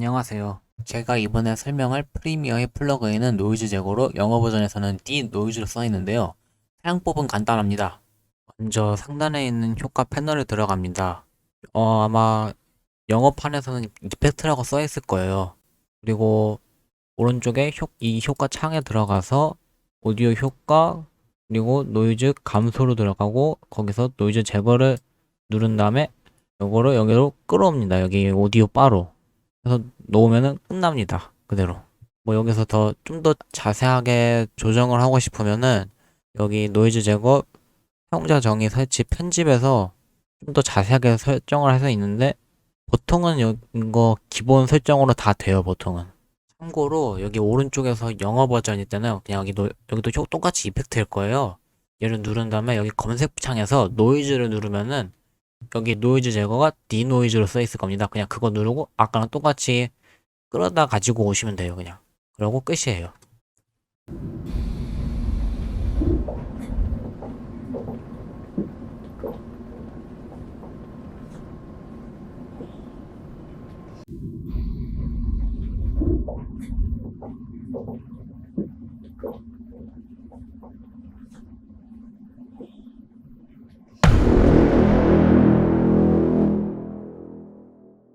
안녕하세요. 제가 이번에 설명할 프리미어의 플러그인은 노이즈 제거로 영어 버전에서는 D 노이즈로 써 있는데요. 사용법은 간단합니다. 먼저 상단에 있는 효과 패널에 들어갑니다. 어, 아마 영어판에서는 이펙트라고 써 있을 거예요. 그리고 오른쪽에 효, 이 효과 창에 들어가서 오디오 효과 그리고 노이즈 감소로 들어가고 거기서 노이즈 제거를 누른 다음에 요거를 여기로 끌어옵니다. 여기 오디오 바로. 그래서 놓으면은 끝납니다. 그대로. 뭐 여기서 더 좀 더 자세하게 조정을 하고 싶으면은 여기 노이즈 제거 사용자 정의 설치 편집에서 좀 더 자세하게 설정을 해서 있는데 보통은 요- 이거 기본 설정으로 다 돼요, 보통은. 참고로 여기 오른쪽에서 영어 버전일 때는 그냥 여기 노, 여기도 효- 똑같이 이펙트일 거예요. 얘를 누른 다음에 여기 검색 창에서 노이즈를 누르면은 여기 노이즈 제거가 디노이즈로 써 있을 겁니다. 그냥 그거 누르고 아까랑 똑같이 끌어다 가지고 오시면 돼요. 그냥. 그러고 끝이에요.